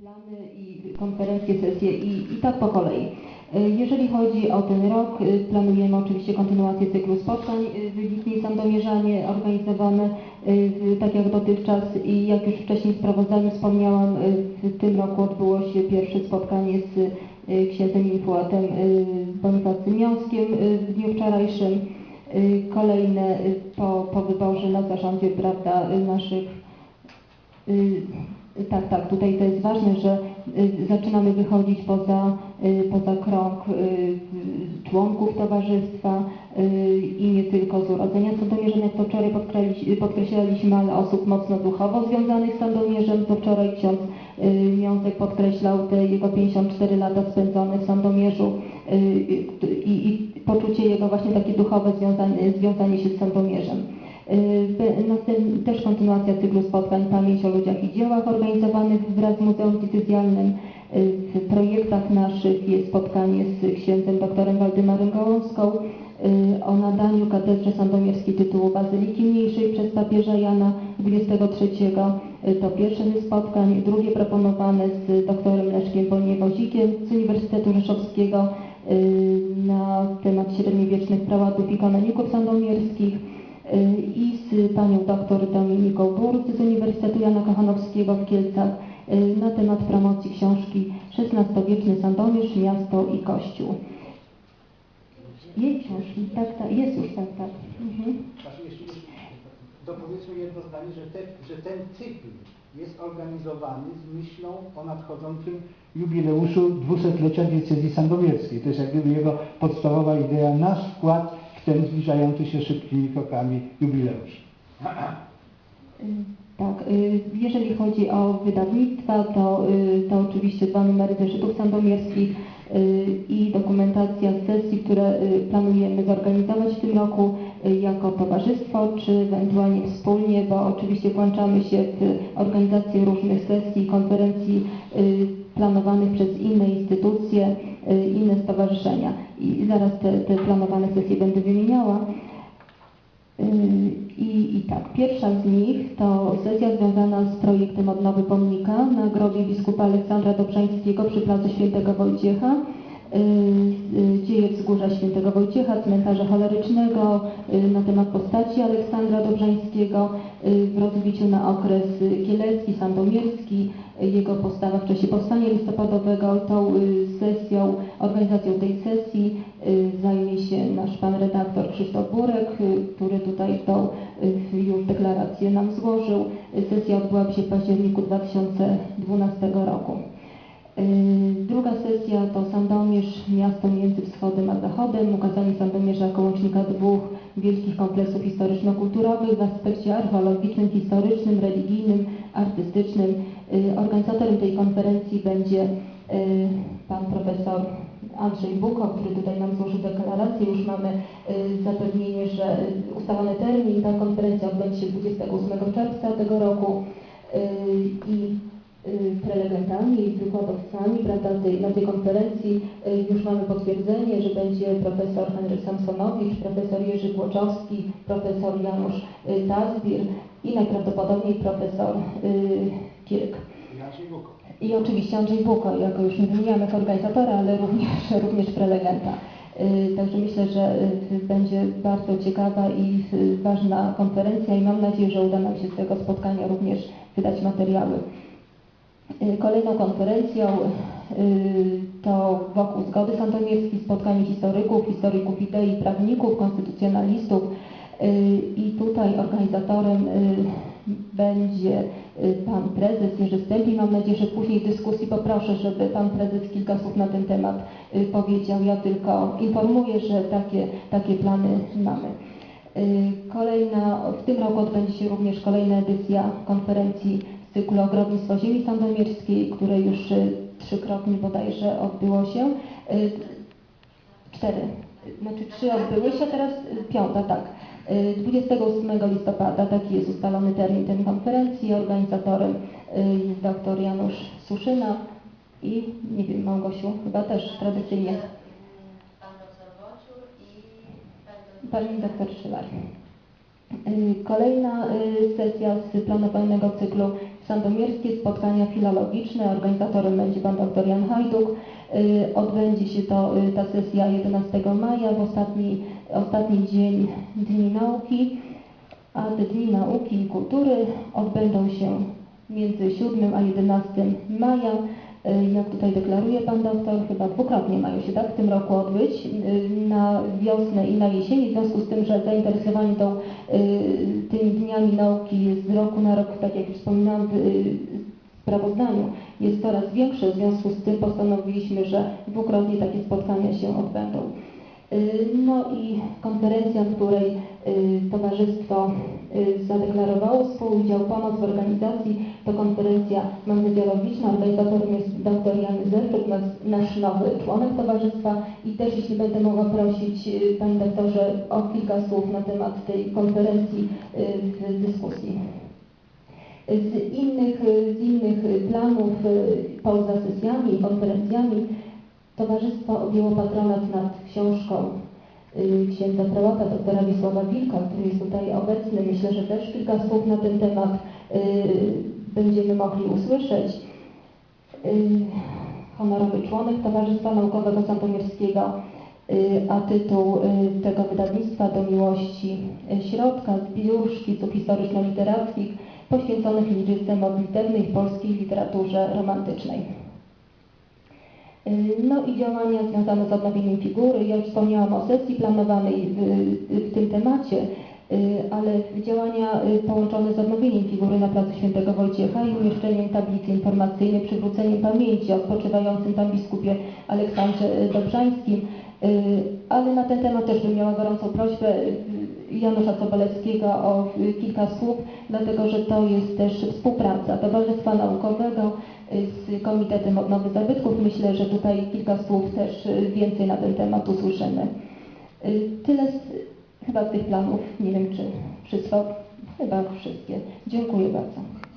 plany i konferencje, sesje i, i tak po kolei. Y, Jeżeli chodzi o ten rok, y, planujemy oczywiście kontynuację cyklu spotkań y, Wybitni Sandomierzanie organizowane tak jak dotychczas i jak już wcześniej w sprawozdaniu wspomniałam, w tym roku odbyło się pierwsze spotkanie z księdzem Infuatem Bonifacym Miąskiem w dniu wczorajszym. Kolejne po, po wyborze na zarządzie prawda, naszych Tak, tak, tutaj to jest ważne, że y, zaczynamy wychodzić poza, y, poza krąg y, członków towarzystwa y, i nie tylko z urodzenia Sandomierzem, jak to wczoraj podkreślaliśmy, ale osób mocno duchowo związanych z Sandomierzem, to wczoraj ksiądz y, Miąsek podkreślał te jego 54 lata spędzone w Sandomierzu y, y, i, i poczucie jego właśnie takie duchowe związanie, związanie się z Sandomierzem. Kontynuacja cyklu spotkań Pamięć o ludziach i dziełach organizowanych wraz z Muzeum Diecezjalnym. Y, W projektach naszych jest spotkanie z księdzem doktorem Waldemarem Gołąską y, o nadaniu katedrze sandomierskiej tytułu Bazyliki Mniejszej przez papieża Jana XXIII. Y, To pierwsze ze spotkań. Drugie proponowane z doktorem Leszkiem Wolniewozikiem z Uniwersytetu Rzeszowskiego na temat średniowiecznych prałatów i kanoników sandomierskich i z panią doktor Dominiką Burc z Uniwersytetu Jana Kochanowskiego w Kielcach y, na temat promocji książki XVI-wieczny Sandomierz, miasto i kościół. Jej książki, tak, tak, jest już, tak, tak. Mhm. Dopowiedzmy jedno zdanie, że, te, że ten cykl jest organizowany z myślą o nadchodzącym jubileuszu dwusetlecia diecezji sandomierskiej. To jest jak gdyby jego podstawowa idea, nasz wkład ten zbliżający się szybkimi krokami jubileusz. Tak, y, jeżeli chodzi o wydawnictwa, to, y, to oczywiście dwa numery zeszytów sandomierskich y, i dokumentacja sesji, które planujemy zorganizować w tym roku jako towarzystwo, czy ewentualnie wspólnie, bo oczywiście włączamy się w organizację różnych sesji, konferencji planowanych przez inne instytucje, inne stowarzyszenia. I zaraz te, te planowane sesje będę wymieniała. I, I tak, pierwsza z nich to sesja związana z projektem odnowy pomnika na grobie biskupa Aleksandra Dobrzańskiego przy placu Świętego Wojciecha. Yy, yy, Dzieje wzgórza Świętego Wojciecha, cmentarza cholerycznego, yy, na temat postaci Aleksandra Dobrzańskiego w rozbiciu na okres kielecki, sandomierski, jego postawa w czasie powstania listopadowego. Tą sesją, organizacją tej sesji zajmie się nasz pan redaktor Krzysztof Burek, który tutaj tą już deklarację nam złożył. Sesja odbyła się w październiku 2012 roku. Yy, Druga sesja to Sandomierz, miasto między wschodem a zachodem, ukazanie Sandomierza jako łącznika dwóch wielkich kompleksów historyczno-kulturowych w aspekcie archeologicznym, historycznym, religijnym, artystycznym. Yy, Organizatorem tej konferencji będzie yy, pan profesor Andrzej Buko, który tutaj nam złożył deklarację. Już mamy zapewnienie, że ustalony termin, ta konferencja odbędzie się 28 czerwca tego roku i y, prelegentami i wykładowcami prawda, tej, na tej konferencji y, już mamy potwierdzenie, że będzie profesor Henryk Samsonowicz, profesor Jerzy Głoczowski, profesor Janusz y, Tazbir i najprawdopodobniej profesor y, Kirk. I oczywiście Andrzej Buko, jako już nie wymieniamy jako organizatora, ale również, również prelegenta. Y, Także myślę, że y, będzie bardzo ciekawa i y, ważna konferencja i mam nadzieję, że uda nam się z tego spotkania również wydać materiały. Y, Kolejną konferencją y, to wokół zgody sandomierskiej spotkanie historyków, historyków idei, prawników, konstytucjonalistów y, i tutaj organizatorem będzie pan prezes Jerzy Stępień. Mam nadzieję, że później w dyskusji poproszę, żeby pan prezes kilka słów na ten temat powiedział. Ja tylko informuję, że takie, takie plany mamy. Kolejna, w tym roku odbędzie się również kolejna edycja konferencji z cyklu Ogrodnictwo Ziemi Sandomierskiej, które już y, trzykrotnie bodajże odbyło się. Y, Cztery, znaczy trzy odbyły się, teraz y, piąta, tak. Y, 28 listopada, taki jest ustalony termin tej konferencji. Organizatorem jest dr Janusz Suszyna i, nie wiem, Małgosiu, chyba też tradycyjnie, doktor pani dr Szylar. Kolejna sesja z planowanego cyklu sandomierskie spotkania filologiczne. Organizatorem będzie pan dr Jan Hajduk. Y, Odbędzie się to, y, ta sesja 11 maja, w ostatni, ostatni dzień Dni Nauki. A te Dni Nauki i Kultury odbędą się między 7 a 11 maja. Y, Jak tutaj deklaruje Pan Doktor, chyba dwukrotnie mają się tak w tym roku odbyć, na wiosnę i na jesień, w związku z tym, że zainteresowanie tą, tymi dniami nauki roku na rok, tak jak wspominałam w y, sprawozdaniu, jest coraz większe, w związku z tym postanowiliśmy, że dwukrotnie takie spotkania się odbędą. Y, No i konferencja, w której y, Towarzystwo zadeklarowało współudział, pomoc w organizacji, to konferencja monodialogiczna. Organizatorem jest dr Jan Zerczuk, nasz, nowy członek Towarzystwa i też jeśli będę mogła prosić Panie Doktorze o kilka słów na temat tej konferencji w dyskusji. Z innych, z innych planów y, poza sesjami i konferencjami Towarzystwo objęło patronat nad książką y, księdza prałata doktora Wisława Wilka, który jest tutaj obecny. Myślę, że też kilka słów na ten temat y, będziemy mogli usłyszeć. Y, Honorowy członek Towarzystwa Naukowego Sandomierskiego, a tytuł tego wydawnictwa do miłości środka, zbiór szkiców historyczno-literackich poświęconych liryce modlitewnej w polskiej literaturze romantycznej. Y, No i działania związane z odnowieniem figury. Ja już wspomniałam o sesji planowanej w, w tym temacie, y, ale działania y, połączone z odnowieniem figury na placu Świętego Wojciecha i umieszczeniem tablicy informacyjnej, przywróceniem pamięci o spoczywającym tam biskupie Aleksandrze Dobrzańskim. Ale na ten temat też bym miała gorącą prośbę Janusza Sobolewskiego o y, kilka słów, dlatego że to jest też współpraca Towarzystwa Naukowego y, z Komitetem Odnowy Zabytków. Myślę, że tutaj kilka słów też y, więcej na ten temat usłyszymy. Tyle z, chyba z tych planów. Nie wiem, czy wszystko. Chyba wszystkie. Dziękuję bardzo.